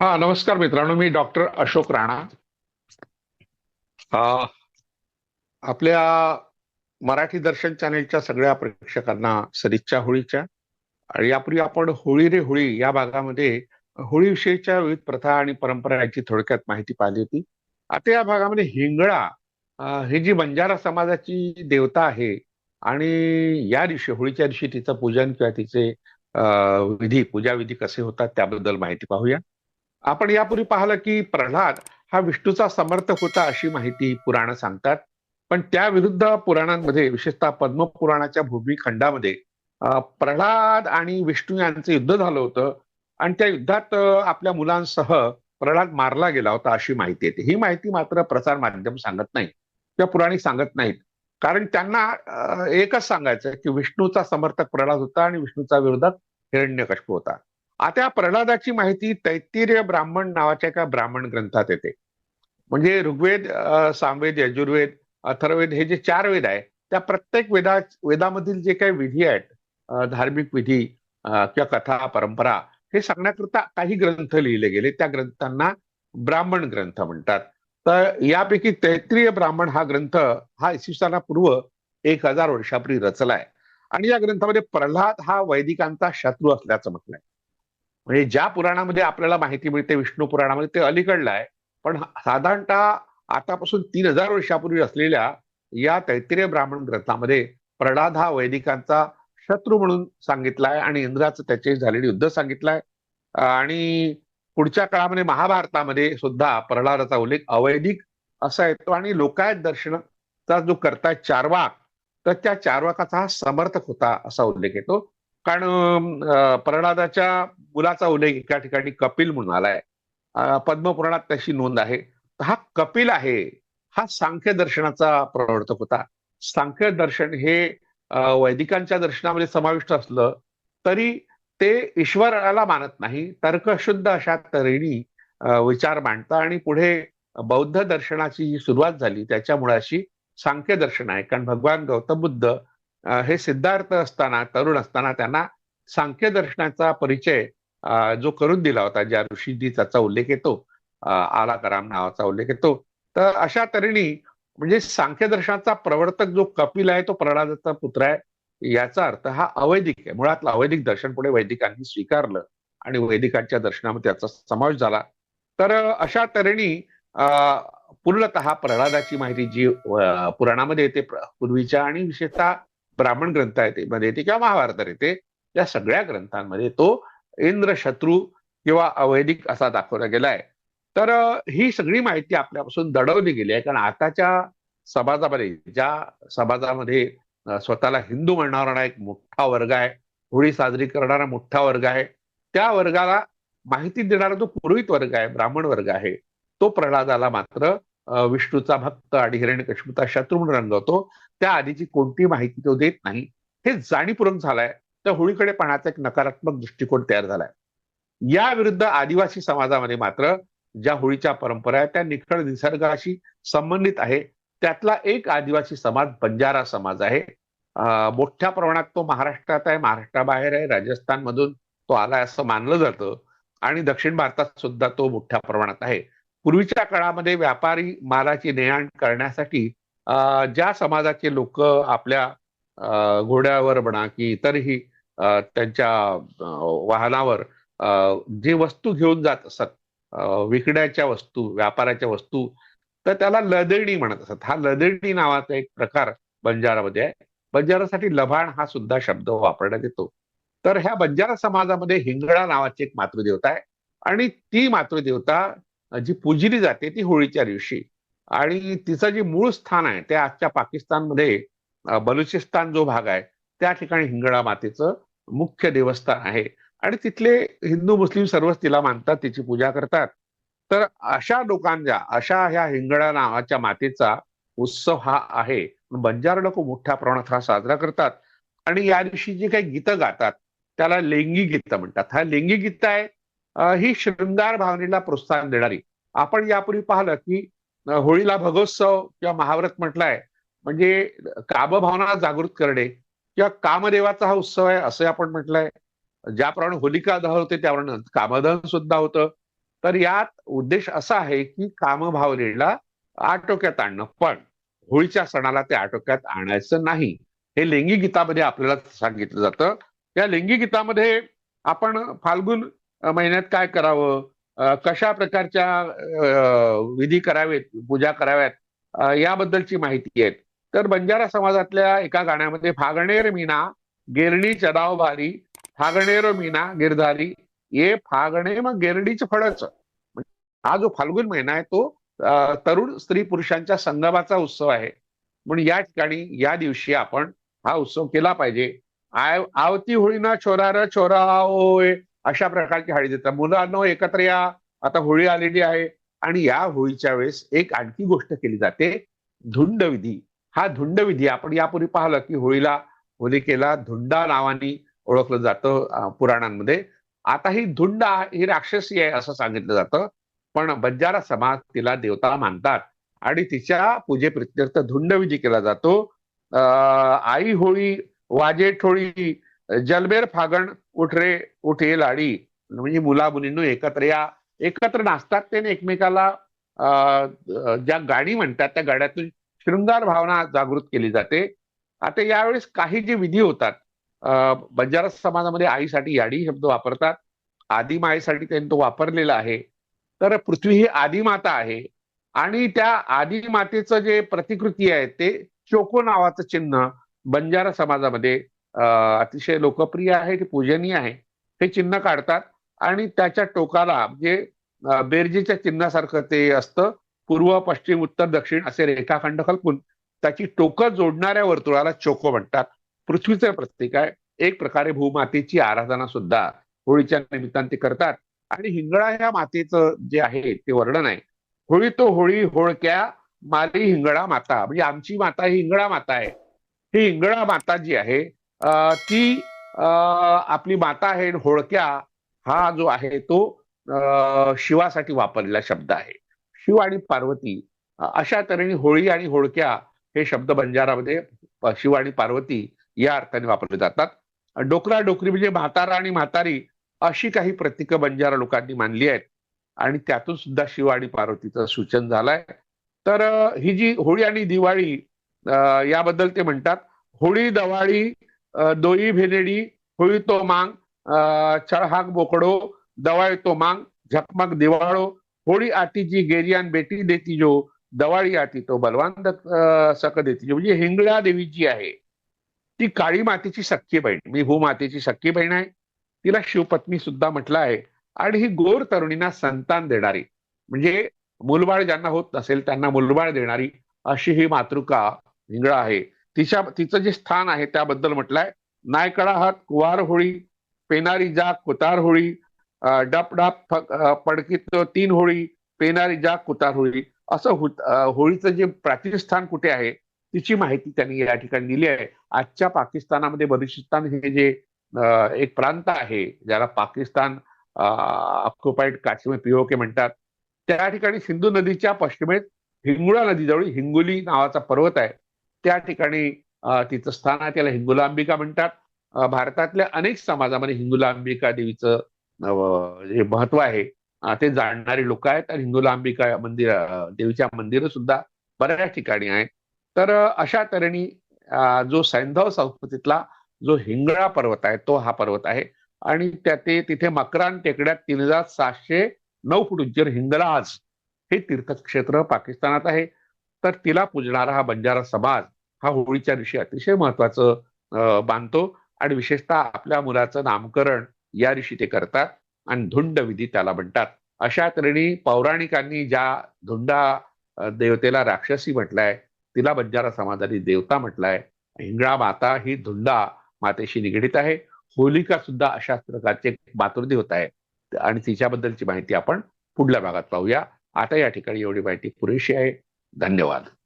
हा नमस्कार मित्रांनो मी डॉक्टर अशोक राणा. आपल्या मराठी दर्शन चॅनेलच्या सगळ्या प्रेक्षकांना सदिच्छा होळीच्या. आणि यापूर्वी आपण होळी रे होळी या भागामध्ये होळीविषयीच्या विविध प्रथा आणि परंपरा याची थोडक्यात माहिती पाहिली होती. आता या भागामध्ये हिंगळा ही जी बंजारा समाजाची देवता आहे आणि या दिवशी होळीच्या दिवशी तिचं पूजन किंवा तिचे विधी पूजा विधी कसे होतात त्याबद्दल माहिती पाहूया. आपण यापूर्वी पाहिलं की प्रल्हाद हा विष्णूचा समर्थक होता अशी माहिती पुराण सांगतात. पण त्या विरुद्ध पुराणांमध्ये विशेषतः पद्मपुराणाच्या भूमिखंडामध्ये खंडामध्ये प्रल्हाद आणि विष्णू यांचं युद्ध झालं होतं. आणि त्या युद्धात आपल्या मुलांसह प्रल्हाद मारला गेला होता अशी माहिती येते. ही माहिती मात्र प्रसार माध्यम सांगत नाही किंवा पुराणी सांगत नाहीत. कारण त्यांना एकच सांगायचं की विष्णूचा समर्थक प्रल्हाद होता आणि विष्णूचा विरोधात हिरण्यकश्यप होता. आता प्रल्हादाची माहिती तैत्तिरीय ब्राह्मण नावाच्या एका ब्राह्मण ग्रंथात येते. म्हणजे ऋग्वेद सामवेद यजुर्वेद अथर्ववेद हे जे चार वेद आहे त्या प्रत्येक वेदा वेदामधील जे काही विधी आहेत धार्मिक विधी किंवा कथा परंपरा हे सांगण्याकरता काही ग्रंथ लिहिले गेले. त्या ग्रंथांना ब्राह्मण ग्रंथ म्हणतात. तर यापैकी तैत्रीय ब्राह्मण हा ग्रंथ हा इसवी सनापूर्व एक हजार वर्षापूर्वी रचलाय आणि या ग्रंथामध्ये प्रल्हाद हा वैदिकांचा शत्रू असल्याचं म्हटलंय. म्हणजे ज्या पुराणामध्ये आपल्याला माहिती मिळते विष्णू पुराणामध्ये ते अलीकडलं आहे. पण साधारणतः आतापासून तीन हजार वर्षापूर्वी असलेल्या या तैत्तिरीय ब्राह्मण ग्रंथामध्ये प्रडाद हा वैदिकांचा शत्रू म्हणून सांगितलाय आणि इंद्राचं त्याचे झालेले युद्ध सांगितलंय. आणि पुढच्या काळामध्ये महाभारतामध्ये सुद्धा प्रल्हादाचा उल्लेख अवैदिक असा येतो आणि लोकायत दर्शनाचा जो करताय चारवाक तर त्या चारवाकाचा हा समर्थक होता असा उल्लेख येतो. कारण प्रणादाच्या मुलाचा उल्लेख एका ठिकाणी कपिल म्हणून आलाय. पद्मपुराणात त्याची नोंद आहे. हा कपिल आहे हा सांख्य दर्शनाचा प्रवर्तक होता. सांख्य दर्शन हे वैदिकांच्या दर्शनामध्ये समाविष्ट असलं तरी ते ईश्वराला मानत नाही. तर्कशुद्ध अशा तऱ्हेने विचार मांडतं आणि पुढे बौद्ध दर्शनाची जी सुरुवात झाली. त्याच्या मुळाशी सांख्य दर्शन आहे. कारण भगवान गौतम बुद्ध हे सिद्धार्थ असताना तरुण असताना त्यांना सांख्य दर्शनाचा परिचय जो करून दिला होता ज्या ऋषीजी त्याचा उल्लेख येतो आलाकराम नावाचा उल्लेख येतो. तर अशा तऱ्हेने म्हणजे सांख्य दर्शनाचा प्रवर्तक जो कपिल आहे तो प्रल्हादाचा पुत्र आहे याचा अर्थ हा अवैदिक आहे. मुळातला अवैदिक दर्शन पुढे वैदिकांनी स्वीकारलं आणि वैदिकांच्या दर्शनामध्ये त्याचा समावेश झाला. तर अशा तऱ्हेने पूर्णत पूर्णतः प्रल्हादाची माहिती जी पुराणामध्ये येते पूर्वीच्या आणि विशेषतः ब्राह्मण ग्रंथ आहे ते. मध्ये येते किंवा महाभारतात येते. या सगळ्या ग्रंथांमध्ये तो इंद्र शत्रू किंवा अवैदिक असा दाखवला गेलाय तर ही सगळी माहिती आपल्यापासून दडवली गेली आहे. कारण आताच्या समाजामध्ये ज्या समाजामध्ये स्वतःला हिंदू म्हणणारा एक मोठा वर्ग आहे होळी साजरी करणारा मोठा वर्ग आहे त्या वर्गाला माहिती देणारा जो पुरोहित वर्ग आहे ब्राह्मण वर्ग आहे तो प्रल्हादाला मात्र विष्णूचा भक्त आणि हिरण्यकश्यपूचा शत्रू म्हणून रंगवतो त्या आधीची कोणती माहिती तो देत नाही. हे जाणीवपूर्वक झालंय. तर होळीकडे पाहण्याचा एक नकारात्मक दृष्टिकोन तयार झालाय. या विरुद्ध आदिवासी समाजामध्ये मात्र ज्या होळीच्या परंपरा आहेत त्या निखळ निसर्गाशी संबंधित आहे. त्यातला एक आदिवासी समाज बंजारा समाज आहे. मोठ्या प्रमाणात तो महाराष्ट्रात आहे महाराष्ट्राबाहेर आहे राजस्थानमधून तो आलाय असं मानलं जातं. आणि दक्षिण भारतात सुद्धा तो मोठ्या प्रमाणात आहे. पूर्वीच्या काळामध्ये व्यापारी मालाची नेआण करण्यासाठी ज्या समाजाचे लोक आपल्या घोड्यावर म्हणा की इतरही त्यांच्या वाहनावर अं, जे वस्तू घेऊन जात असत विकण्याच्या वस्तू व्यापाराच्या वस्तू तर त्याला लदेणी म्हणत असत. हा लदेणी नावाचा एक प्रकार बंजारामध्ये आहे. बंजारासाठी लभाण हा सुद्धा शब्द वापरण्यात येतो. तर ह्या बंजारा समाजामध्ये हिंगळा नावाची एक मातृदेवता आहे आणि ती मातृदेवता जी पूजली जाते ती होळीच्या दिवशी. आणि तिचं जे मूळ स्थान आहे ते आजच्या पाकिस्तानमध्ये बलुचिस्तान जो भाग आहे त्या ठिकाणी हिंगळा मातेचं मुख्य देवस्थान आहे. आणि तिथले हिंदू मुस्लिम सर्वच तिला मानतात तिची पूजा करतात. तर अशा लोकांच्या अशा ह्या हिंगळा नावाच्या मातेचा उत्सव हा आहे. बंजारा लोक मोठ्या प्रमाणात हा साजरा करतात. आणि या दिवशी जे काही गीतं गातात त्याला लेंगी गीतं म्हणतात. हा लेंगी गीत आहे ही शृंगार भावनेला प्रोत्साहन देणारी. आपण यापूर्वी पाहिलं की होळीला भगोत्सव किंवा महाव्रत म्हटलाय म्हणजे कामभावना जागृत करणे किंवा कामदेवाचा हा उत्सव आहे असं आपण म्हटलंय. ज्याप्रमाणे होलिका दहन होते त्याप्रमाणे कामदहन सुद्धा होतं. तर यात उद्देश असा आहे की कामभावनेला आटोक्यात आणणं. पण होळीच्या सणाला ते आटोक्यात आणायचं नाही. हे लैंगिक गीतामध्ये आपल्याला सांगितलं जातं. या लेंगी गीतामध्ये आपण फाल्गुन महिन्यात काय करावं? कशा प्रकारच्या विधी करावेत पूजा कराव्यात? याबद्दलची माहिती आहे तर बंजारा समाजातल्या एका गाण्यामध्ये फागणेर मीना गिरणी चराव भारी फागणेर मीना गिरधारी ये फागणे मग गिरडीच फळच. हा जो फाल्गुन महिना आहे तो तरुण स्त्री पुरुषांच्या संगमाचा उत्सव आहे. म्हणून या ठिकाणी या दिवशी आपण हा उत्सव केला पाहिजे. आय आवती होळीना र छोरा होय. अशा प्रकारची हळी देतात. मुलांना एकत्र या. आता होळी आलेली आहे आणि या होळीच्या वेळेस एक आणखी गोष्ट केली जाते. धुंडविधी. हा धुंडविधी आपण यापूर्वी पाहिलं की होळीला होलिकेला धुंडा नावाने ओळखलं जातं पुराणांमध्ये. आता ही धुंड ही राक्षसी आहे असं सांगितलं जातं. पण बंजारा समाज तिला देवता मानतात आणि तिच्या पूजेप्रित्यर्थ धुंडविधी केला जातो. आई होळी वाजे ठोळी जलबेर फागण उठरे उठे लाडी. म्हणजे मुला मुलींनो एकत्र या एकत्र नाचतात त्याने एकमेकाला ज्या गाणी म्हणतात त्या गाण्यातून शृंगार भावना जागृत केली जाते. आता यावेळेस काही जे विधी होतात बंजारा समाजामध्ये आईसाठी याडी शब्द वापरतात. आदिमायेसाठी त्यांनी तो वापरलेला आहे. तर पृथ्वी ही आदिमाता आहे. आणि त्या आदिमातेचं जे प्रतिकृती आहे ते चोको नावाचं चिन्ह बंजारा समाजामध्ये अतिशय लोकप्रिय आहे ते पूजनीय आहे. हे चिन्ह काढतात आणि त्याच्या टोकाला म्हणजे अं, बेरजेच्या चिन्हासारखं ते असतं. पूर्व पश्चिम उत्तर दक्षिण असे रेखाखंड कल्पून त्याची टोकं जोडणाऱ्या वर्तुळाला चोको म्हणतात. पृथ्वीचं प्रतीक आहे. एक प्रकारे भूमातेची आराधना सुद्धा होळीच्या निमित्ताने ते करतात. आणि हिंगळा ह्या मातेचं जे आहे ते वर्णन आहे. होळी तो होळी होळक्या मारी हिंगळा माता. म्हणजे आमची माता ही हिंगळा माता आहे. ही हिंगळा माता जी आहे ती आपली माता आहे होळक्या हा जो आहे तो शिवासाठी वापरलेला शब्द आहे. शिव आणि पार्वती अशा तऱ्हेने होळी आणि होळक्या हे शब्द बंजारामध्ये शिव आणि पार्वती या अर्थाने वापरले जातात. डोकरा डोकरी म्हणजे म्हातारा आणि म्हातारी अशी काही प्रतीकं बंजारा लोकांनी मानली आहेत. आणि त्यातून सुद्धा शिव आणि पार्वतीचं सूचन झालंय. तर ही जी होळी आणि दिवाळी याबद्दल ते म्हणतात होळी दवाळी दोई भेनेडी होळी तो मांग अं, बोकडो दवाय तो मांग झकमक दिवाळो होळी आतीची गेरियान बेटी देती जो दवाळी आती तो बलवान सक देती जो. म्हणजे हिंगळा देवी जी आहे. ती काळी मातेची सख्खी बहीण. मी भूमातेची सख्खी बहीण आहे. तिला शिवपत्नी सुद्धा म्हटलं आहे. आणि ही गोर तरुणींना संतान देणारी. म्हणजे मुलबाळ ज्यांना होत नसेल त्यांना मुलबाळ देणारी अशी ही मातृका हिंगळा आहे. तिच्या तिचं जे स्थान आहे त्याबद्दल म्हटलंय. नायकडा हात कुवार होळी पेनारी जा कुतार होळी डप डप पडकीत तीन होळी पेनारी जा कुतार होळी असं होत- होळीचं जे प्राचीन स्थान कुठे आहे तिची माहिती त्यांनी या ठिकाणी दिली आहे. आजच्या पाकिस्तानामध्ये बलुचिस्तान हे जे एक प्रांत आहे ज्याला पाकिस्तान ऑक्युपाईड काश्मीर पीओके म्हणतात त्या ठिकाणी सिंधू नदीच्या पश्चिमेत हिंगुळा नदीजवळ हिंगोली नावाचा पर्वत आहे. त्या ठिकाणी तिचं स्थान आहे. त्याला हिंगुलांबिका म्हणतात. भारतातल्या अनेक समाजामध्ये हिंगुलांबिका देवीचं हे जे महत्त्व आहे. ते जाणणारे लोक आहेत. आणि हिंगुलांबिका मंदिर देवीच्या मंदिरं सुद्धा बऱ्याच ठिकाणी आहेत. तर अशा तऱ्हेने जो सैंधव संस्कृतीतला जो हिंगळा पर्वत आहे तो हा पर्वत आहे. आणि त्या ते तिथे मकरान टेकड्यात तीन हजार सातशे नऊ फूट उंचीवर हिंगलाज हे तीर्थक्षेत्र पाकिस्तानात आहे. तर तिला पूजणारा हा बंजारा समाज हा होळीच्या दिवशी अतिशय महत्वाचं अं, मानतो आणि विशेषतः आपल्या मुलाचं नामकरण या दिवशी ते करतात आणि धुंड विधी त्याला म्हणतात. अशा तऱ्हेने पौराणिकांनी ज्या धुंडा देवतेला राक्षसी म्हटलंय तिला बंजारा समाजाने देवता म्हटलाय हिंगळा माता ही धुंडा मातेशी निगडीत आहे. होलिका सुद्धा अशाच प्रकारचे मातृदी होत आहे आणि तिच्याबद्दलची माहिती आपण पुढल्या भागात पाहूया. आता या ठिकाणी एवढी माहिती पुरेशी आहे. धन्यवाद.